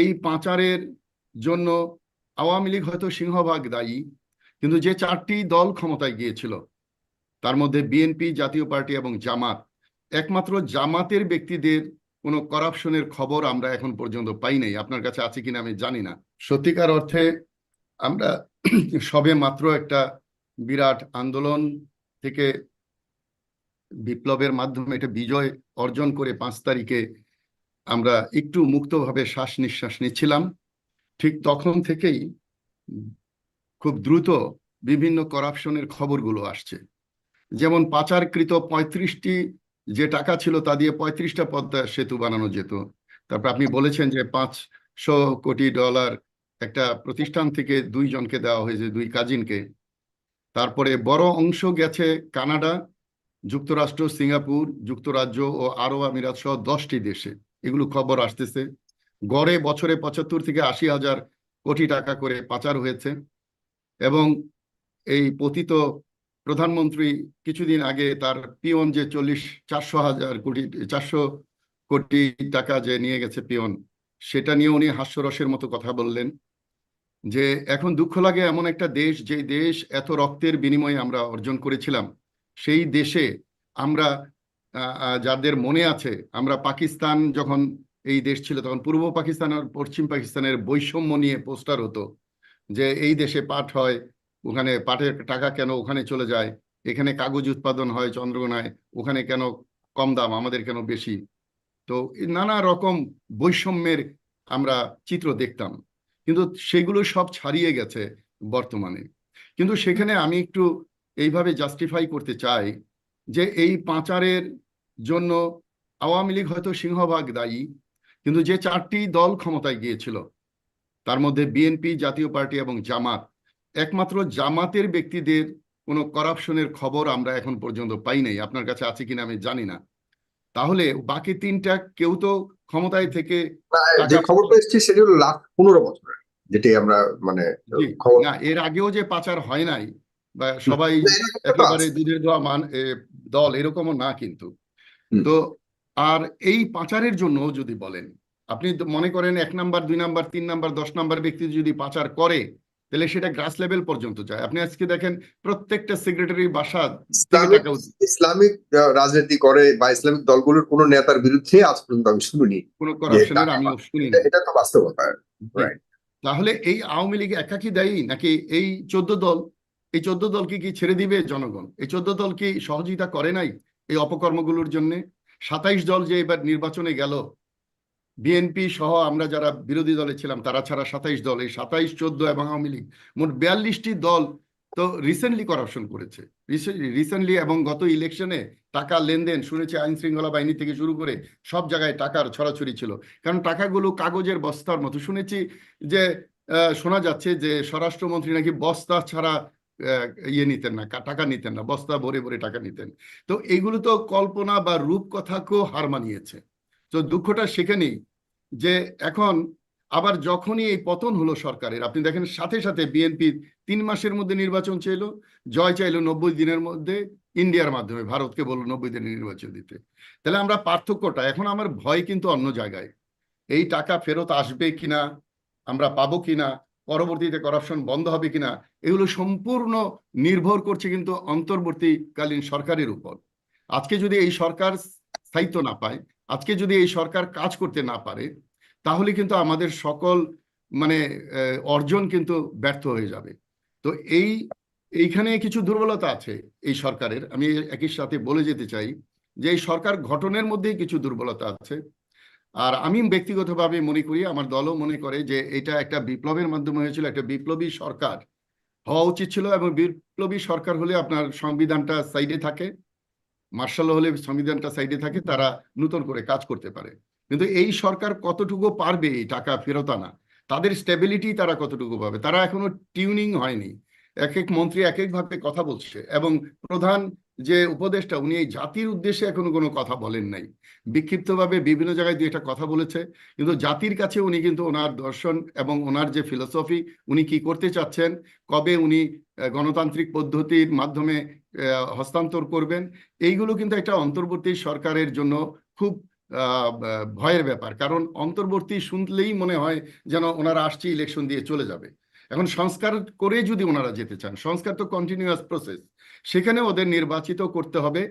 এই পাচারের জন্য আওয়ামী লীগ হয়তো সিংহভাগ দায়ী, কিন্তু যে চারটি দল ক্ষমতায় গিয়েছিল, তার মধ্যে বিএনপি, জাতীয় পার্টি এবং জামাত, একমাত্র জামাতের ব্যক্তিদের কোনো করাপশনের খবর আমরা এখন পর্যন্ত পাই নাই। আপনার কাছে আছে কিনা আমি জানি না। সত্যিকার অর্থে আমরা সবে মাত্র একটা বিরাট আন্দোলন থেকে বিপ্লবের মাধ্যমে এটা বিজয় অর্জন করে পাঁচ তারিখে আমরা একটু মুক্তভাবে শ্বাস নিঃশ্বাস নিচ্ছিলাম। ঠিক তখন থেকেই খুব দ্রুত বিভিন্ন করাপশনের খবরগুলো আসছে। যেমন পাচারকৃত পঁয়ত্রিশটি যে টাকা ছিল তা দিয়ে পঁয়ত্রিশটা পদ্মা সেতু বানানো যেত। তারপর আপনি বলেছেন যে পাঁচশো কোটি ডলার একটা প্রতিষ্ঠান থেকে দুইজনকে দেওয়া হয়েছে, দুই কাজিনকে। তারপরে বড় অংশ গেছে কানাডা, যুক্তরাষ্ট্র, সিঙ্গাপুর, যুক্তরাজ্য ও আরব আমিরাত সহ দশটি দেশে। এগুলো খবর আসতেছে। গড়ে বছরে পঁচাত্তর থেকে আশি হাজার কোটি টাকা করে পাচার হয়েছে এবং এই পতিত প্রধানমন্ত্রী কিছুদিন আগে তার পিয়ন যে চল্লিশ, চারশো হাজার কোটি, চারশো কোটি টাকা যে নিয়ে গেছে পিয়ন, সেটা নিয়ে উনি হাস্যরসের মতো কথা বললেন যে এখন দুঃখ লাগে এমন একটা দেশ যে দেশ এত রক্তের বিনিময়ে আমরা অর্জন করেছিলাম। সেই দেশে আমরা যাদের মনে আছে, আমরা পাকিস্তান যখন এই দেশ ছিল, তখন পূর্ব পাকিস্তান আর পশ্চিম পাকিস্তানের বৈষম্য নিয়ে পোস্টার হতো, যে এই দেশে পাট হয়, ওখানে পাটের টাকা কেন ওখানে চলে যায়, এখানে কাগজ উৎপাদন হয় চন্দ্রকোনায়, ওখানে কেন কম দাম, আমাদের কেন বেশি? তো নানা রকম বৈষম্যের আমরা চিত্র দেখতাম, কিন্তু সেগুলো সব ছাড়িয়ে গেছে বর্তমানে। কিন্তু সেখানে আমি একটু এইভাবে জাস্টিফাই করতে চাই যে এই পাচারের জন্য আওয়ামী লীগ হয়তো সিংহভাগ দায়ী কিন্তু যে চারটি দল ক্ষমতায় গিয়েছিল তার মধ্যে বিএনপি জাতীয় পার্টি এবং জামাত একমাত্র জামাতের ব্যক্তিদের কোনো করাপশনের খবর আমরা এখন পর্যন্ত পাই নাই। আপনার কাছে আছে কিনা আমি জানি না। তাহলে বাকি তিনটা কেউ তো ক্ষমতায় থেকে যে খবরটা এসছে সেটি হলো লাস্ট পনেরো বছরের যেটি আমরা মানে না এর আগেও যে পাচার হয় নাই বা সবাই একেবারে দুধের দোয়া মান দল এরকমও না কিন্তু। তো আর এই পাচারের জন্য যদি বলেন আপনি মনে করেন এক নাম্বার দুই নাম্বার তিন নাম্বার দশ নাম্বার ব্যক্তি যদি পাচার করে তাহলে সেটা গ্রাস লেভেল পর্যন্ত যায়। আপনি আজকে দেখেন প্রত্যেকটা সেক্রেটারি বাসা ইসলামিক রাজনীতি করে বা ইসলামিক দলগুলোর কোন নেতার বিরুদ্ধে আজ পর্যন্ত আমি শুনিনি। কোন করাপশনের আমি শুনি এটা তো বাস্তবতা তাহলে এই আওয়ামী লীগ একাকি দায়ী নাকি এই চোদ্দ দল এই চোদ্দ দলকে কি ছেড়ে দিবে জনগণ? এই চোদ্দ দল কি সহযোগিতা করে নাই এই অপকর্মগুলোর জন্য? সাতাইশ দল যে এবার নির্বাচনে গেল বিএনপি সহ আমরা যারা বিরোধী দলে ছিলাম, তারা ছাড়া সাতাইশ দল, এই সাতাইশ, চোদ্দ এবং আওয়ামী লীগ মোট বিয়াল্লিশটি দল তো রিসেন্টলি করাপশন করেছে। রিসেন্টলি এবং গত ইলেকশনে টাকা লেনদেন শুনেছে, আইন শৃঙ্খলা বাহিনী থেকে শুরু করে সব জায়গায় টাকার ছড়াছড়ি ছিল। কারণ টাকাগুলো কাগজের বস্তার মতো। শুনেছি যে শোনা যাচ্ছে যে স্বরাষ্ট্রমন্ত্রী নাকি বস্তা ছাড়া ইয়ে নিতেন না টাকা নিতেন না, বস্তা ভরে ভরে টাকা নিতেন। তো এইগুলো তো কল্পনা বা রূপকথাকেও হার মানিয়েছে। তো দুঃখটা সেখানেই যে এখন আবার যখনই এই পতন হলো সরকারের, আপনি দেখেন সাথে সাথে বিএনপি তিন মাসের মধ্যে নির্বাচন চাইলো, জয় চাইলো নব্বই দিনের মধ্যে ইন্ডিয়ার মাধ্যমে, ভারতকে বলল নব্বই দিনের নির্বাচন দিতে। তাহলে আমরা পার্থক্যটা, এখন আমার ভয় কিন্তু অন্য জায়গায়। এই টাকা ফেরত আসবে কিনা, আমরা পাবো কিনা পরবর্তীতে করাপশন বন্ধ হবে কিনা, এগুলো সম্পূর্ণ নির্ভর করছে কিন্তু অন্তর্বর্তীকালীন সরকারের উপর। আজকে যদি এই সরকার স্থায়িত্ব না পায়, আজকে যদি এই সরকার কাজ করতে না পারে, তাহলে কিন্তু আমাদের সকল মানে অর্জন কিন্তু ব্যর্থ হয়ে যাবে। তো এই, এইখানে কিছু দুর্বলতা আছে এই সরকারের। আমি একই সাথে বলে যেতে চাই যে এই সরকার গঠনের মধ্যেই কিছু দুর্বলতা আছে। আর আমি ব্যক্তিগতভাবে মনে করি, আমার দলও মনে করে যে এটা একটা বিপ্লবের মাধ্যমে হয়েছিল, একটা বিপ্লবী সরকার হওয়া উচিত ছিল এবং বিপ্লবী সরকার হলে আপনার সংবিধানটা সাইডে থাকে, মার্শাল হলে সংবিধানটা সাইডে থাকে, তারা নতুন করে কাজ করতে পারে। কিন্তু এই সরকার কতটুকু পারবে এই টাকা ফেরত আনা? তাদের স্টেবিলিটি তারা কতটুকু পাবে? তারা এখনও টিউনিং হয়নি। এক এক মন্ত্রী এক একভাবে কথা বলছে এবং প্রধান যে উপদেশটা, উনি এই জাতির উদ্দেশ্যে এখনও কোনো কথা বলেন নাই। বিক্ষিপ্তভাবে বিভিন্ন জায়গায় দুই একটা কথা বলেছে, কিন্তু জাতির কাছে উনি কিন্তু ওনার দর্শন এবং ওনার যে ফিলোসফি উনি কি করতে চাচ্ছেন, কবে উনি গণতান্ত্রিক পদ্ধতির মাধ্যমে হস্তান্তর করবেন, এইগুলো কিন্তু একটা অন্তর্বর্তী সরকারের জন্য খুব ভয়ের ব্যাপার। কারণ অন্তর্বর্তী শুনলেই মনে হয় যেন ওনারা আসছে ইলেকশন দিয়ে চলে যাবে। এখন সংস্কার করে যদি ওনারা যেতে চান, সংস্কার তো কন্টিনিউয়াস প্রসেস সেখানে ওদের নির্বাচিত করতে হবে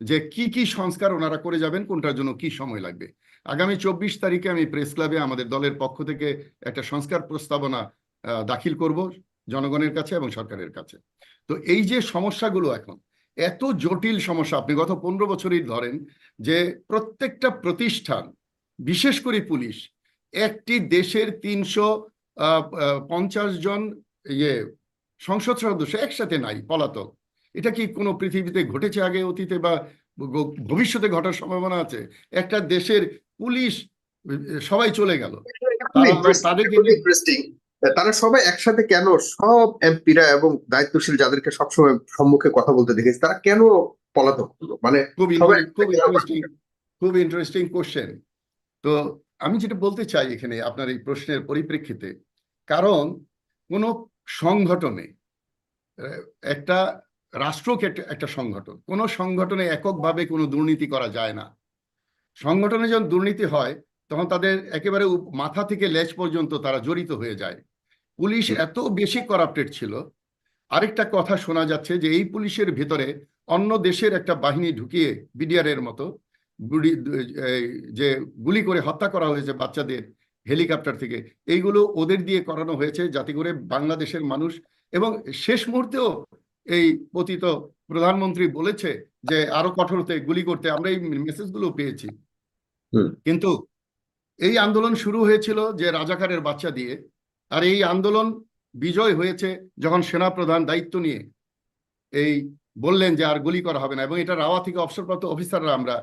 যে কি কি সংস্কার ওনারা করে যাবেন, কোনটার জন্য কি সময় লাগবে। আগামী চব্বিশ তারিখে আমি প্রেস ক্লাবে আমাদের দলের পক্ষ থেকে একটা সংস্কার প্রস্তাবনা দাখিল করব জনগণের কাছে এবং সরকারের কাছে। তো এই যে সমস্যাগুলো এখন, এত জটিল সমস্যা, আপনি গত পনেরো বছরই ধরেন যে প্রত্যেকটা প্রতিষ্ঠান, বিশেষ করে পুলিশ, একটি দেশের তিনশো পঞ্চাশ জন ইয়ে সংসদ সদস্য একসাথে নাই, পলাতক। এটা কি কোনো পৃথিবীতে ঘটেছে আগে অতীতে বা ভবিষ্যতে ঘটার সম্ভাবনা আছে? একটা দেশের পুলিশ সবাই চলে গেল। তারা- সবাই একসাথে কেন সব এমপিরা এবং দায়িত্বশীল যাদেরকে সবসময় সম্মুখে কথা বলতে দেখেছি তারা কেন পলাতক হলো? মানে খুব খুব ইন্টারেস্টিং খুব ইন্টারেস্টিং কোশ্চেন তো আমি যেটা বলতে চাই এখানে আপনার এই প্রশ্নের পরিপ্রেক্ষিতে কারণ কোন সংগঠনে একটা রাষ্ট্রকে একটা একটা সংগঠন। কোন সংগঠনে এককভাবে কোনো দুর্নীতি করা যায় না। সংগঠনে যখন দুর্নীতি হয় তখন তাদের একেবারে মাথা থেকে লেজ পর্যন্ত তারা জড়িত হয়ে যায়। পুলিশ এত বেশি করাপ্টেড ছিল। আরেকটা কথা শোনা যাচ্ছে যে এই পুলিশের ভিতরে অন্য দেশের একটা বাহিনী ঢুকিয়ে বিডিআর এর মতো যে গুলি করে হত্যা করা হয়েছে বাচ্চাদের হেলিকপ্টার থেকে এইগুলো ওদের দিয়ে করানো হয়েছে যাতে করে বাংলাদেশের মানুষ এবং শেষ মুহূর্তেও এই পতিত প্রধানমন্ত্রী বলেছে যে আরও কঠোরতে গুলি করতে আমরা এই মেসেজগুলো পেয়েছি। কিন্তু এই আন্দোলন শুরু হয়েছিল যে রাজাকারের বাচ্চা দিয়ে আর এই আন্দোলন বিজয় হয়েছে যখন সেনা প্রধান দায়িত্ব নিয়ে এই বললেন যে আর গুলি করা হবে না এবং এটা রাওয়া থেকে অবসরপ্রাপ্ত অফিসাররা আমরা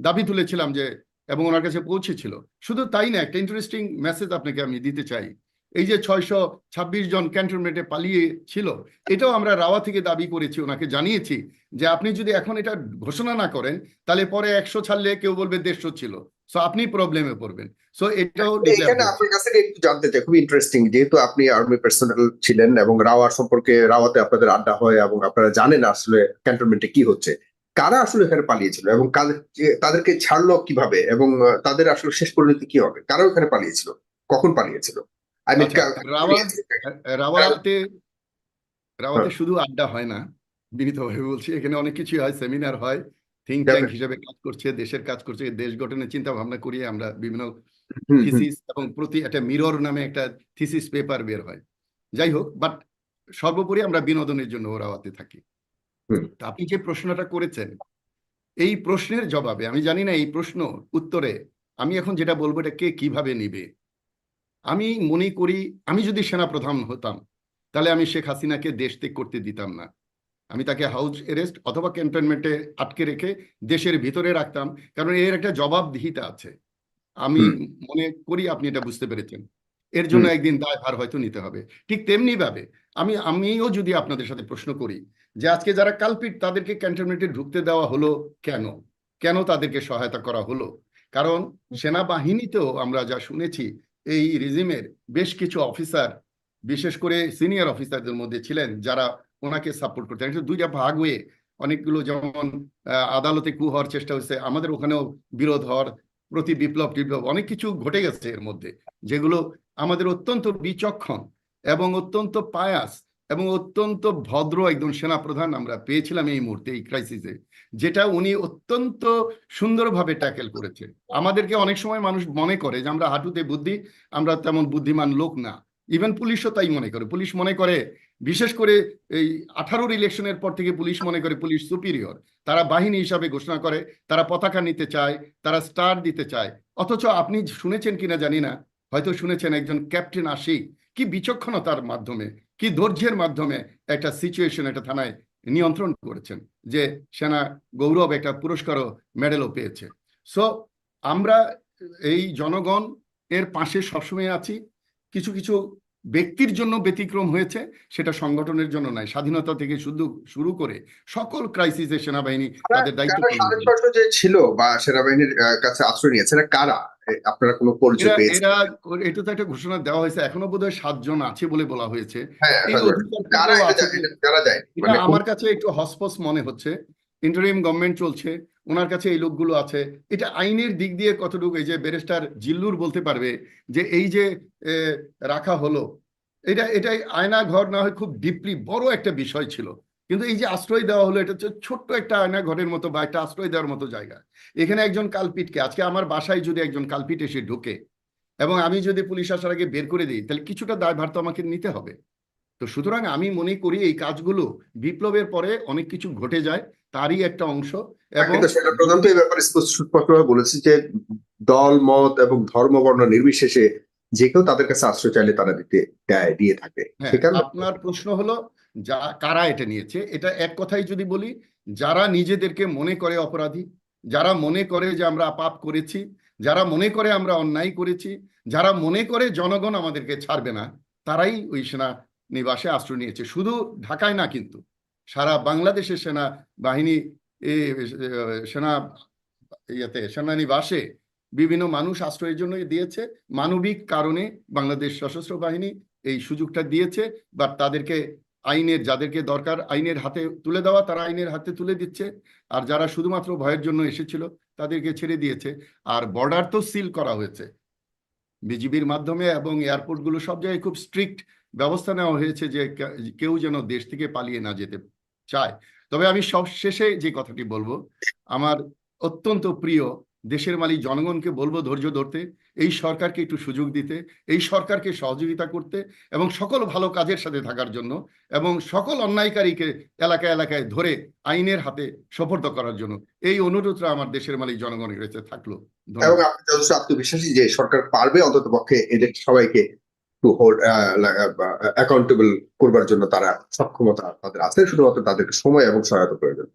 দাবি তুলেছিলাম যে এবং ওনার কাছে পৌঁছেছিল। শুধু তাই না একটা ইন্টারেস্টিং মেসেজ আপনাকে আমি দিতে চাই। এই যে ছয়শো ছাব্বিশ জন ক্যান্টনমেন্টে পালিয়ে ছিল এটাও আমরা রাওয়া থেকে দাবি করেছি ওনাকে জানিয়েছি যে আপনি যদি এখন এটা ঘোষণা না করেন তাহলে পরে একশো ছাড়লে কেউ বলবে দেড়শো ছিল। সো আপনি প্রবলেমে পড়বেন। সো এটাও এখানে আপনার কাছ একটু জানতে চাই খুবই ইন্টারেস্টিং যেহেতু আপনি আর্মি পার্সোনাল ছিলেন এবং রাওয়া সম্পর্কে রাওয়াতে আপনাদের আড্ডা হয় এবং আপনারা জানেন আসলে ক্যান্টনমেন্টে কি হচ্ছে। কারা আসলে এখানে পালিয়েছিল এবং তাদেরকে ছাড়লো কীভাবে এবং তাদের আসলে শেষ পরিণতি কি হবে? কারা ওখানে পালিয়েছিল? কখন পালিয়েছিল? রাওয়া- রাওয়াতে রাওয়াতে শুধু আড্ডা হয় না বিনীতভাবে বলছি। এখানে অনেক কিছুই হয় সেমিনার হয় থিঙ্ক ট্যাঙ্ক. হিসেবে কাজ করছে দেশের কাজ করছে দেশ গঠনের চিন্তা ভাবনা করিয়ে আমরা বিভিন্ন থিসিস এবং প্রতি একটা মিরর নামে একটা থিসিস পেপার বের হয়। যাই হোক বাট সর্বোপরি আমরা বিনোদনের জন্য রাওয়াতে থাকি। আপনি যে প্রশ্নটা করেছেন এই প্রশ্নের জবাবে আমি জানি না এই প্রশ্ন উত্তরে আমি এখন যেটা বলব এটা কে কীভাবে নিবে? আমি মনে করি আমি যদি সেনাপ্রধান হতাম তাহলে আমি শেখ হাসিনাকে দেশ ত্যাগ করতে দিতাম না। আমি তাকে হাউস এরেস্ট অথবা ক্যান্টনমেন্টে আটকে রেখে দেশের ভিতরে রাখতাম কারণ এর একটা জবাবদিহিতা আছে। আমি মনে করি আপনি এটা বুঝতে পেরেছেন। এর জন্য একদিন দায়ভার হয়তো নিতে হবে। ঠিক তেমনি ভাবে আমি আমিও যদি আপনাদের সাথে প্রশ্ন করি যে আজকে যারা কালপিট তাদেরকে ক্যান্টনমেন্টে ঢুকতে দেওয়া হলো কেন? কেন তাদেরকে সহায়তা করা হলো? কারণ সেনাবাহিনীতেও আমরা যা শুনেছি এই রিজিমের বেশ কিছু অফিসার, বিশেষ করে সিনিয়র অফিসারদের মধ্যে ছিলেন যারা ওনাকে সাপোর্ট করতেন। দুইটা ভাগ হয়ে অনেকগুলো যেমন আদালতে কু হওয়ার চেষ্টা হয়েছে, আমাদের ওখানেও বিরোধ হওয়ার প্রতি বিপ্লব টিপ্লব অনেক কিছু ঘটে গেছে এর মধ্যে, যেগুলো আমাদের অত্যন্ত বিচক্ষণ এবং অত্যন্ত পায়াস এবং অত্যন্ত ভদ্র একজন সেনাপ্রধান আমরা পেয়েছিলাম এই মুহূর্তে, এই ক্রাইসিসে যেটা উনি অত্যন্ত সুন্দরভাবে ট্যাকেল করেছে। আমাদেরকে অনেক সময় মানুষ মনে করে যে আমরা হাঁটুতে বুদ্ধি, আমরা তেমন বুদ্ধিমান লোক না। ইভেন পুলিশও তাই মনে করে। পুলিশ মনে করে, বিশেষ করে এই আঠারোর ইলেকশনের পর থেকে পুলিশ মনে করে পুলিশ সুপিরিয়র তারা বাহিনী হিসাবে ঘোষণা করে, তারা পতাকা নিতে চায়, তারা স্টার দিতে চায়। অথচ আপনি শুনেছেন কিনা জানি না, হয়তো শুনেছেন একজন ক্যাপ্টেন আশিক। কি বিচক্ষণতার মাধ্যমে কি ধৈর্যের মাধ্যমে একটা সিচুয়েশন একটা থানায় নিয়ন্ত্রণ করেছেন যে সেনা গৌরব একটা পুরস্কারও মেডেলও পেয়েছে। সো আমরা এই জনগণ এর পাশে সবসময় আছি। কিছু কিছু ব্যক্তির জন্য ব্যতিক্রম হয়েছে সেটা সংগঠনের জন্য নয় স্বাধীনতা থেকে শুধু শুরু করে সকল ক্রাইসিসে সেনাবাহিনী তাদের দায়িত্ব যে ছিল বা সেনাবাহিনীর কাছে আশ্রয় নিয়েছে কারা? আপনারা কোনো পরিচয় এরা পেয়েছেন? এরা এটা তো একটা ঘোষণা দেওয়া হয়েছে এখনও বোধহয় সাতজন আছে বলে বলা হয়েছে। হ্যাঁ মানে আমার কাছে একটু হসপস মনে হচ্ছে। ইন্টারিম গভর্নমেন্ট চলছে ওনার কাছে এই লোকগুলো আছে। এটা আইনের দিক দিয়ে কতটুকু এই যে ব্যারিস্টার জিল্লুর বলতে পারবে যে এই যে রাখা হলো, এটা, এটাই আয়না ঘর না হয় খুব ডিপলি বড় একটা বিষয় ছিল। কিন্তু এই যে আশ্রয় দেওয়া হলো, এটা হচ্ছে ছোট্ট একটা আয়না ঘরের মতো বা একটা আশ্রয় দেওয়ার মতো জায়গা। এখানে একজন কালপিটকে, আজকে আমার বাসায় যদি একজন কালপিট এসে ঢোকে এবং আমি যদি পুলিশ আসার আগে বের করে দিই, তাহলে কিছুটা দায়ভার তো আমাকে নিতে হবে। তো সুতরাং আমি মনে করি এই কাজগুলো বিপ্লবের পরে অনেক কিছু ঘটে যায় তারই একটা অংশ এবং কিন্তু সেটা প্রধানত এই ব্যাপারে স্পষ্টভাবে বলেছি যে দল মত এবং ধর্ম বর্ণ নির্বিশেষে যে কেউ তাদের কাছে আশ্রয় চাইলে তারা দিতে দেয় দিয়ে থাকে। হ্যাঁ আপনার প্রশ্ন হলো যা কারা এটা নিয়েছে? এটা এক কথাই যদি বলি যারা নিজেদেরকে মনে করে অপরাধী যারা মনে করে যে আমরা পাপ করেছি যারা মনে করে আমরা অন্যায় করেছি যারা মনে করে জনগণ আমাদেরকে ছাড়বে না তারাই ওই সেনা নিবাসে আশ্রয় নিয়েছে। শুধু ঢাকায় না কিন্তু সারা বাংলাদেশের সেনা বাহিনী সেনা ইয়াতে সেনানিবাসে বিভিন্ন মানুষ আশ্রয়ের জন্য দিয়েছে। মানবিক কারণে বাংলাদেশ সশস্ত্র বাহিনী এই সুযোগটা দিয়েছে, বা তাদেরকে আইনের, যাদেরকে দরকার আইনের হাতে তুলে দেওয়া, তারা আইনের হাতে তুলে দিচ্ছে। আর যারা শুধুমাত্র ভয়ের জন্য এসেছিল, তাদেরকে ছেড়ে দিয়েছে। আর বর্ডার তো সিল করা হয়েছে। বিজিবির মাধ্যমে এবং এয়ারপোর্টগুলো সব জায়গায় খুব স্ট্রিক্ট ব্যবস্থা নেওয়া হয়েছে যে কেউ যেন দেশ থেকে পালিয়ে না যেতে চায়। তবে আমি সব শেষে যে কথাটি বলব, আমার অত্যন্ত প্রিয় দেশের মালিক জনগণকে বলব ধৈর্য ধরতে, এই সরকারকে একটু সুযোগ দিতে, এই সরকারকে সহযোগিতা করতে এবং সকল ভালো কাজের সাথে থাকার জন্য এবং সকল অন্যায়কারীকে এলাকায় এলাকায় ধরে আইনের হাতে সোপর্দ করার জন্য। এই অনুরোধটা আমার দেশের মালিক জনগণের কাছে থাকল। এবং আপনি যথেষ্ট আত্মবিশ্বাসী যে সরকার পারবে অন্তত পক্ষে এদের সবাইকে টু হোল্ড অ্যাকাউন্টেবল করবার জন্য তারা সক্ষমতা তাদের আছে, শুধুমাত্র তাদেরকে সময় এবং সহায়তা প্রয়োজন।